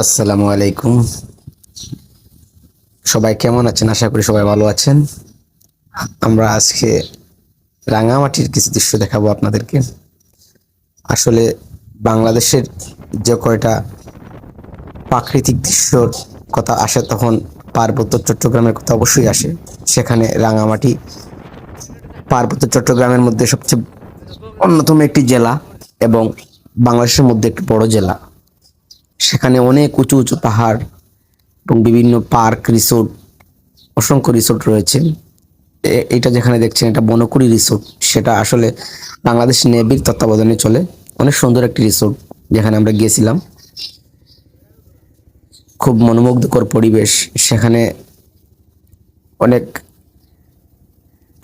আসসালামু আলাইকুম। সবাই কেমন আছেন? আশা করি সবাই ভালো আছেন। আমরা আজকে রাঙামাটির কিছু দৃশ্য দেখাবো আপনাদেরকে। আসলে বাংলাদেশের যে কয়টা প্রাকৃতিক দৃশ্যর কথা আসে তখন পার্বত্য চট্টগ্রামের কথা অবশ্যই আসে। সেখানে রাঙামাটি পার্বত্য চট্টগ্রামের মধ্যে সবচেয়ে অন্যতম একটি জেলা এবং বাংলাদেশের মধ্যে একটি বড় জেলা। সেখানে অনেক উঁচু উঁচু পাহাড় এবং বিভিন্ন পার্ক, রিসোর্ট, অসংখ্য রিসোর্ট রয়েছে। এটা যেখানে দেখছেন এটা বনকুড়ি রিসোর্ট। সেটা আসলে বাংলাদেশ নেভির তত্ত্বাবধানে চলে। অনেক সুন্দর একটি রিসোর্ট যেখানে আমরা গিয়েছিলাম। খুব মনোমুগ্ধকর পরিবেশ। সেখানে অনেক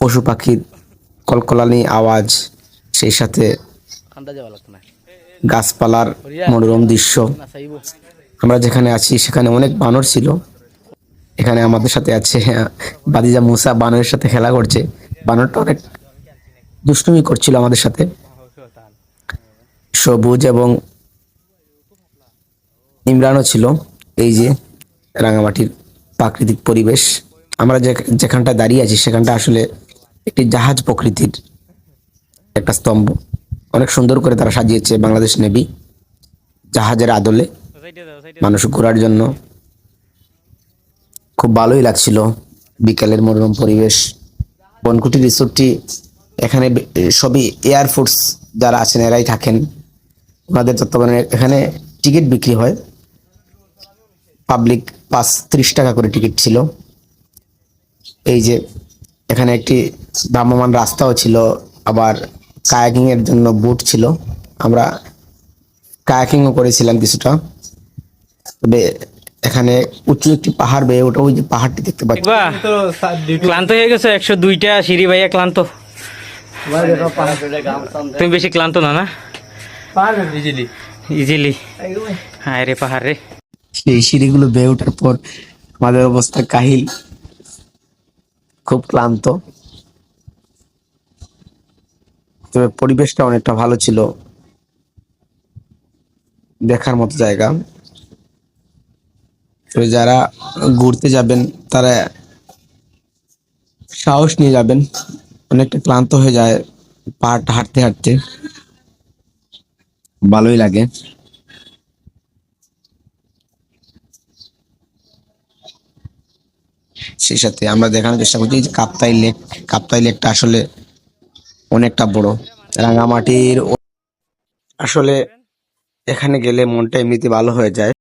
পশু পাখির কলকলানি আওয়াজ, সেই সাথে গাছপালার মনোরম দৃশ্য। আমরা যেখানে আছি সেখানে অনেক বানর ছিল। এখানে আমাদের সাথে আছে আহ, বাদিজা মুসা বানরের সাথে খেলা করছে। বানরটা অনেক দুষ্টুমি করছিল আমাদের সাথে। সবুজ এবং ইমরানও ছিল। এই যে রাঙামাটির প্রাকৃতিক পরিবেশ। আমরা যেখানটা দাঁড়িয়ে আছি সেখানটা আসলে একটি জাহাজ প্রকৃতির একটা স্তম্ভ। অনেক সুন্দর করে তারা সাজিয়েছে বাংলাদেশ নেভি, জাহাজের আদলে। মানুষ ঘোরার জন্য। খুব ভালোই লাগছিল বিকালের মনোরম পরিবেশ। বনকুটি রিসোর্টটি এখানে সবই এয়ারফোর্স যারা আছেন, এরাই থাকেন। ওনাদের তত্ত্বাবধানে এখানে টিকিট বিক্রি হয়। পাবলিক পাঁচ ত্রিশ টাকা করে টিকিট ছিল। এই যে এখানে একটি ভ্রাম্যমান রাস্তাও ছিল, আবার কায়াকিং এর জন্য বুট ছিল। আমরা কায়াকিংও করেছিলাম কিছুটা। তবে এখানে উঁচু একটি পাহাড় বেয়ে ওঠা ওই যে পাহাড়টি দেখতে পাচ্ছি। ক্লান্ত হয়ে গেছে? একশো দুইটা সিঁড়ি ভাইয়া ক্লান্ত। তুমি বেশি ক্লান্ত না না? ইজিলি হ্যাঁ রে পাহাড় রে। সেই সিঁড়িগুলো বেয়ে ওঠার পর আমাদের অবস্থা কাহিল। খুব ক্লান্ত। তবে পরিবেশটা অনেকটা ভালো ছিল। দেখার মতো জায়গা। তো যারা ঘুরতে যাবেন, তারা সাহস নিয়ে যাবেন। অনেকটা ক্লান্ত হয়ে যায় পাহাড়টা হাঁটতে হাঁটতে। ভালোই লাগে। সেই সাথে আমরা দেখানোর চেষ্টা করছি কাপ্তাই লেক, কাপ্তাই লেকটা আসলে অনেকটা বড়। রাঙামাটির আসলে এখানে গেলে মনটা এমনিতে ভালো হয়ে যায়।